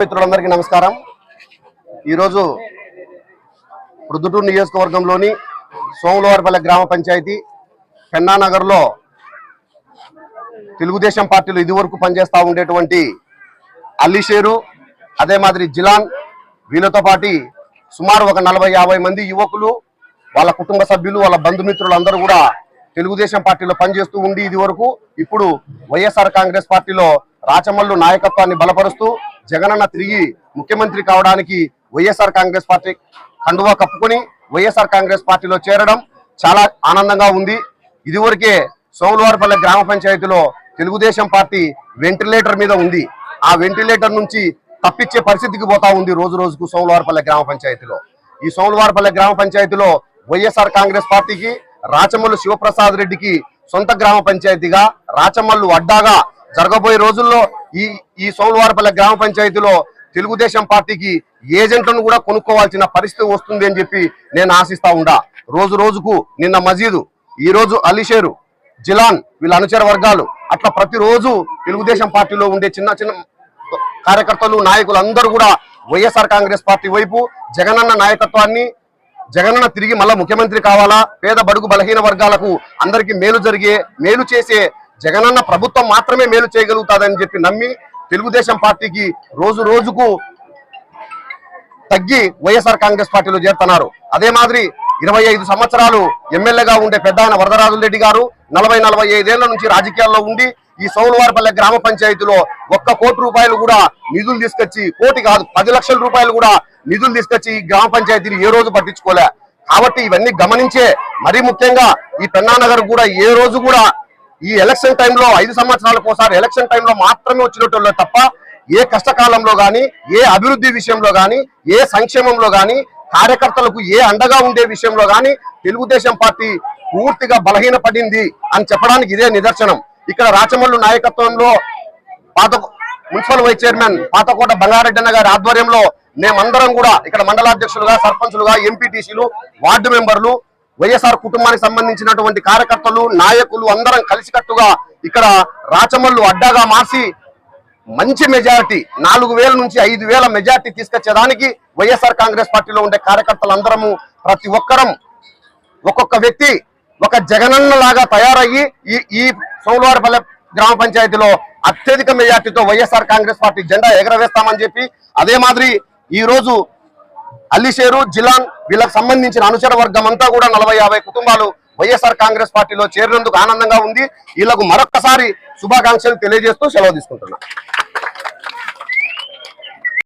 మిత్రులందరికీ నమస్కారం. ఈరోజు రుద్దుటూరు నియోజకవర్గంలోని సోమలవారిపల్లె గ్రామ పంచాయతీ పెన్నానగర్లో తెలుగుదేశం పార్టీలు ఇదివరకు పనిచేస్తూ ఉండేటువంటి అల్లిషేరు అదే మాదిరి జిలాన్ వీళ్ళతో పాటు సుమారు ఒక నలభై యాభై మంది యువకులు వాళ్ళ కుటుంబ సభ్యులు వాళ్ళ బంధుమిత్రులు అందరూ కూడా తెలుగుదేశం పార్టీలో పనిచేస్తూ ఉండి ఇది వరకు ఇప్పుడు వైఎస్ఆర్ కాంగ్రెస్ పార్టీలో రాచమల్లు నాయకత్వాన్ని బలపరుస్తూ జగనన్న తిరిగి ముఖ్యమంత్రి కావడానికి వైఎస్ఆర్ కాంగ్రెస్ పార్టీ కండువా కప్పుకొని వైఎస్ఆర్ కాంగ్రెస్ పార్టీలో చేరడం చాలా ఆనందంగా ఉంది. ఇదివరకే సోమవారపల్లె గ్రామ పంచాయతీలో తెలుగుదేశం పార్టీ వెంటిలేటర్ మీద ఉంది. ఆ వెంటిలేటర్ నుంచి తప్పించే పరిస్థితికి పోతా ఉంది రోజు రోజుకు సోమవారపల్లె గ్రామ పంచాయతీలో. ఈ సోమవారపల్లె గ్రామ పంచాయతీలో వైఎస్ఆర్ కాంగ్రెస్ పార్టీకి రాచమల్లు శివప్రసాద్ రెడ్డికి సొంత గ్రామ పంచాయతీగా రాచమల్లు అడ్డాగా జరగబోయే రోజుల్లో ఈ ఈ సోమవారపల్లె గ్రామ పంచాయతీలో తెలుగుదేశం పార్టీకి ఏజెంట్లను కూడా కొనుక్కోవాల్సిన పరిస్థితి వస్తుంది అని చెప్పి నేను ఆశిస్తా ఉండా. రోజు రోజుకు నిన్న మజీదు ఈ రోజు అలీషేరు జిలాన్ వీళ్ళ అనుచర వర్గాలు అట్లా ప్రతిరోజు తెలుగుదేశం పార్టీలో ఉండే చిన్న చిన్న కార్యకర్తలు నాయకులు అందరూ కూడా వైఎస్ఆర్ కాంగ్రెస్ పార్టీ వైపు జగనన్న నాయకత్వాన్ని జగనన్న తిరిగి మళ్ళా ముఖ్యమంత్రి కావాలా? పేద బడుగు బలహీన వర్గాలకు అందరికీ మేలు జరిగే మేలు చేసే జగనన్న ప్రభుత్వం మాత్రమే మేలు చేయగలుగుతాదని చెప్పి నమ్మి తెలుగుదేశం పార్టీకి రోజు రోజుకు తగ్గి వైఎస్ఆర్ కాంగ్రెస్ పార్టీలో చేరుతున్నారు. అదే మాదిరి ఇరవై ఐదు సంవత్సరాలు ఎమ్మెల్యేగా ఉండే పెద్ద ఆయన వరదరాజుల రెడ్డి గారు నలభై నలభై ఐదేళ్ళ నుంచి రాజకీయాల్లో ఉండి ఈ సోమవారపల్లె గ్రామ పంచాయతీలో ఒక్క కోటి రూపాయలు కూడా నిధులు తీసుకొచ్చి కోటి కాదు పది లక్షల రూపాయలు కూడా నిధులు తీసుకొచ్చి ఈ గ్రామ పంచాయతీని ఏ రోజు పట్టించుకోలే. కాబట్టి ఇవన్నీ గమనించే మరీ ముఖ్యంగా ఈ పెన్నానగర్ కూడా ఏ రోజు కూడా ఈ ఎలక్షన్ టైంలో ఐదు సంవత్సరాలకు ఒకసారి ఎలక్షన్ టైంలో మాత్రమే వచ్చినట్టు తప్ప ఏ కష్టకాలంలో కానీ ఏ అభివృద్ధి విషయంలో కానీ ఏ సంక్షేమంలో కానీ కార్యకర్తలకు ఏ అండగా ఉండే విషయంలో కానీ తెలుగుదేశం పార్టీ పూర్తిగా బలహీనపడింది అని చెప్పడానికి ఇదే నిదర్శనం. ఇక్కడ రాచమల్లు నాయకత్వంలో పాత municipal vice chairman Pathakota Bangareddy అన్న గారి ఆధ్వర్యంలో మేమందరం కూడా ఇక్కడ మండలాధ్యక్షులుగా సర్పంచులుగా ఎంపీటీసీలు వార్డు మెంబర్లు వైఎస్ఆర్ కుటుంబానికి సంబంధించినటువంటి కార్యకర్తలు నాయకులు అందరం కలిసికట్టుగా ఇక్కడ రాచమల్లు అడ్డాగా మార్చి మంచి మెజారిటీ నాలుగు వేల నుంచి ఐదు వేల మెజారిటీ తీసుకొచ్చేదానికి వైఎస్ఆర్ కాంగ్రెస్ పార్టీలో ఉండే కార్యకర్తలందరము ప్రతి ఒక్కరం ఒక్కొక్క వ్యక్తి ఒక జగనన్న లాగా తయారయ్యి ఈ ఈ సోమవారపల్లె గ్రామ పంచాయతీలో అత్యధిక మెజార్టీతో వైఎస్ఆర్ కాంగ్రెస్ పార్టీ జెండా ఎగరవేస్తామని చెప్పి అదే మాదిరి ఈ రోజు అల్లిషేరు జిలాన్ వీళ్ళకి సంబంధించిన అనుచర వర్గం అంతా కూడా నలభై యాభై కుటుంబాలు వైఎస్ఆర్ కాంగ్రెస్ పార్టీలో చేరినందుకు ఆనందంగా ఉంది. వీళ్ళకు మరొక్కసారి శుభాకాంక్షలు తెలియజేస్తూ సెలవు తీసుకుంటున్నాను